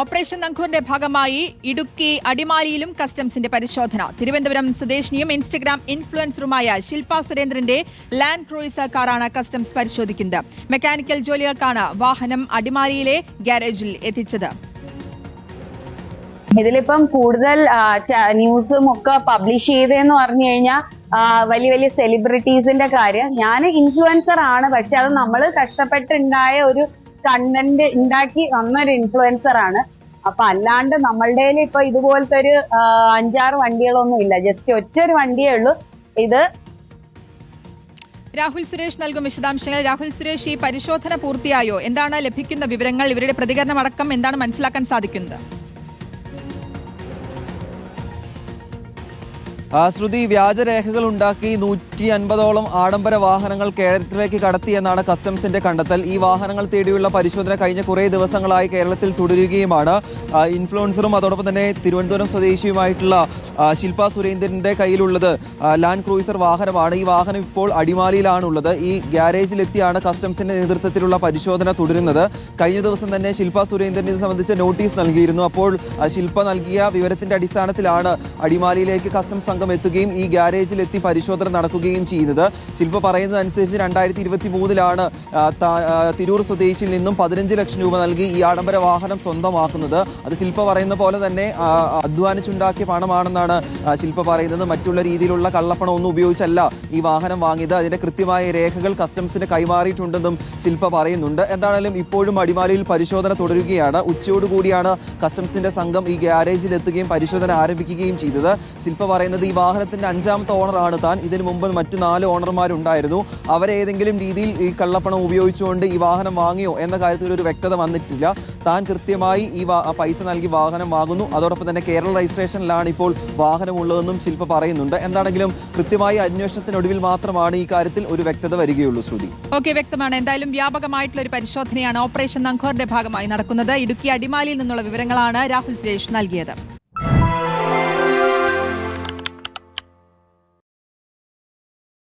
Operation നങ്കൂറിന്റെ ഭാഗമായി ഇടുക്കി അടിമാലിയിലും കസ്റ്റംസിന്റെ പരിശോധന. Thiruvananthapuram സ്വദേശിനിയും Instagram ഇൻഫ്ലുവൻസറുമായ ശില്പ സുരേന്ദ്രന്റെ ലാൻഡ് ക്രൂയിസർ കാറാണ് കസ്റ്റംസ് പരിശോധിക്കുന്നത്. മെക്കാനിക്കൽ ജോലികൾക്കാണ് വാഹനം അടിമാലിയിലെ ഗ്യാരേജിൽ എത്തിച്ചത്. ഇതിലിപ്പം കൂടുതൽ ന്യൂസും ഒക്കെ പബ്ലിഷ് ചെയ്തതെന്ന് പറഞ്ഞു കഴിഞ്ഞാൽ വലിയ വലിയ സെലിബ്രിറ്റീസിന്റെ കാര്യം. ഞാൻ ഇൻഫ്ലുവൻസർ ആണ് പക്ഷെ അത് നമ്മൾ കഷ്ടപ്പെട്ടുണ്ടായ ഒരു കണ്ടന്റ് ഉണ്ടാക്കി വന്നൊരു ഇൻഫ്ലുവൻസർ ആണ്. അപ്പൊ അല്ലാണ്ട് നമ്മളുടെ ഇപ്പൊ ഇതുപോലത്തെ ഒരു അഞ്ചാറ് വണ്ടികളൊന്നും ഇല്ല. ജസ്റ്റ് ഒറ്റ ഒരു വണ്ടിയേ ഉള്ളൂ. ഇത് രാഹുൽ സുരേഷ് നൽകും വിശദാംശങ്ങൾ. രാഹുൽ സുരേഷ് ഈ പരിശോധന പൂർത്തിയായോ? എന്താണ് ലഭിക്കുന്ന വിവരങ്ങൾ? ഇവരുടെ പ്രതികരണം അടക്കം എന്താണ് മനസ്സിലാക്കാൻ സാധിക്കുന്നത്? ശ്രുതി വ്യാജരേഖകൾ ഉണ്ടാക്കി നൂറ്റി അൻപതോളം ആഡംബര വാഹനങ്ങൾ കേരളത്തിലേക്ക് കടത്തിയെന്നാണ് കസ്റ്റംസിന്റെ കണ്ടെത്തൽ. ഈ വാഹനങ്ങൾ തേടിയുള്ള പരിശോധന കഴിഞ്ഞ കുറേ ദിവസങ്ങളായി കേരളത്തിൽ തുടരുകയുമാണ്. ഇൻഫ്ലുവൻസറും അതോടൊപ്പം തന്നെ തിരുവനന്തപുരം സ്വദേശിയുമായിട്ടുള്ള ശില്പ സുരേന്ദ്രന്റെ കയ്യിലുള്ളത് ലാൻഡ് ക്രൂയിസർ വാഹനമാണ്. ഈ വാഹനം ഇപ്പോൾ അടിമാലിയിലാണുള്ളത്. ഈ ഗ്യാരേജിലെത്തിയാണ് കസ്റ്റംസിന്റെ നേതൃത്വത്തിലുള്ള പരിശോധന തുടരുന്നത്. കഴിഞ്ഞ ദിവസം തന്നെ ശില്പ സുരേന്ദ്രനെ ഇത് സംബന്ധിച്ച് നോട്ടീസ് നൽകിയിരുന്നു. അപ്പോൾ ശില്പ നൽകിയ വിവരത്തിന്റെ അടിസ്ഥാനത്തിലാണ് അടിമാലിയിലേക്ക് കസ്റ്റംസ് സംഘം എത്തുകയും ഈ ഗ്യാരേജിലെത്തി പരിശോധന നടക്കുകയും ചെയ്യുന്നത്. ശില്പ പറയുന്നതനുസരിച്ച് രണ്ടായിരത്തി ഇരുപത്തി മൂന്നിലാണ് തിരൂർ സ്വദേശിയിൽ നിന്നും പതിനഞ്ച് ലക്ഷം രൂപ നൽകി ഈ ആഡംബര വാഹനം സ്വന്തമാക്കുന്നത്. അത് ശില്പ പറയുന്ന പോലെ തന്നെ അധ്വാനിച്ചുണ്ടാക്കിയ പണമാണെന്നാണ് ആ, ശില്പ പറയുന്നത് മറ്റുള്ള രീതിയിലുള്ള കള്ളപ്പണം ഒന്നും ഉപയോഗിച്ചല്ല ഈ വാഹനം വാങ്ങിയത്. അതിന്റെ കൃത്യമായ രേഖകൾ കസ്റ്റംസിന് കൈമാറിയിട്ടുണ്ടെന്നും ശില്പ പറയുന്നുണ്ട്. എന്താണെങ്കിലും ഇപ്പോഴും അടിമാലിയിൽ പരിശോധന തുടരുകയാണ്. ഉച്ചയോടുകൂടിയാണ് കസ്റ്റംസിന്റെ സംഘം ഈ ഗ്യാരേജിൽ എത്തുകയും പരിശോധന ആരംഭിക്കുകയും ചെയ്തത്. ശില്പ പറയുന്നത് ഈ വാഹനത്തിന്റെ അഞ്ചാമത്തെ ഓണറാണ് താൻ. ഇതിനു മുമ്പ് മറ്റു നാല് ഓണർമാരുണ്ടായിരുന്നു അവരെ ഏതെങ്കിലും രീതിയിൽ ഈ കള്ളപ്പണം ഉപയോഗിച്ചുകൊണ്ട് ഈ വാഹനം വാങ്ങിയോ എന്ന കാര്യത്തിൽ ഒരു വ്യക്തത വന്നിട്ടില്ല. താൻ കൃത്യമായി ഈ പൈസ നൽകി വാഹനം വാങ്ങുന്നു. അതോടൊപ്പം തന്നെ കേരള രജിസ്ട്രേഷനിലാണ് ഇപ്പോൾ വാഹനമുള്ളതെന്നും ശില്പ പറയുന്നുണ്ട്. എന്താണെങ്കിലും കൃത്യമായി അന്വേഷണത്തിനൊടുവിൽ മാത്രമാണ് ഈ കാര്യത്തിൽ ഒരു വ്യക്തത വരികയുള്ളൂ ശ്രുതി. ഓക്കെ വ്യക്തമാണ്. എന്തായാലും വ്യാപകമായിട്ടുള്ള ഒരു പരിശോധനയാണ് ഓപ്പറേഷൻ നങ്കോറിന്റെ ഭാഗമായി നടക്കുന്നത്. ഇടുക്കി അടിമാലിയിൽ നിന്നുള്ള വിവരങ്ങളാണ് രാഹുൽ സുരേഷ് നൽകിയത്.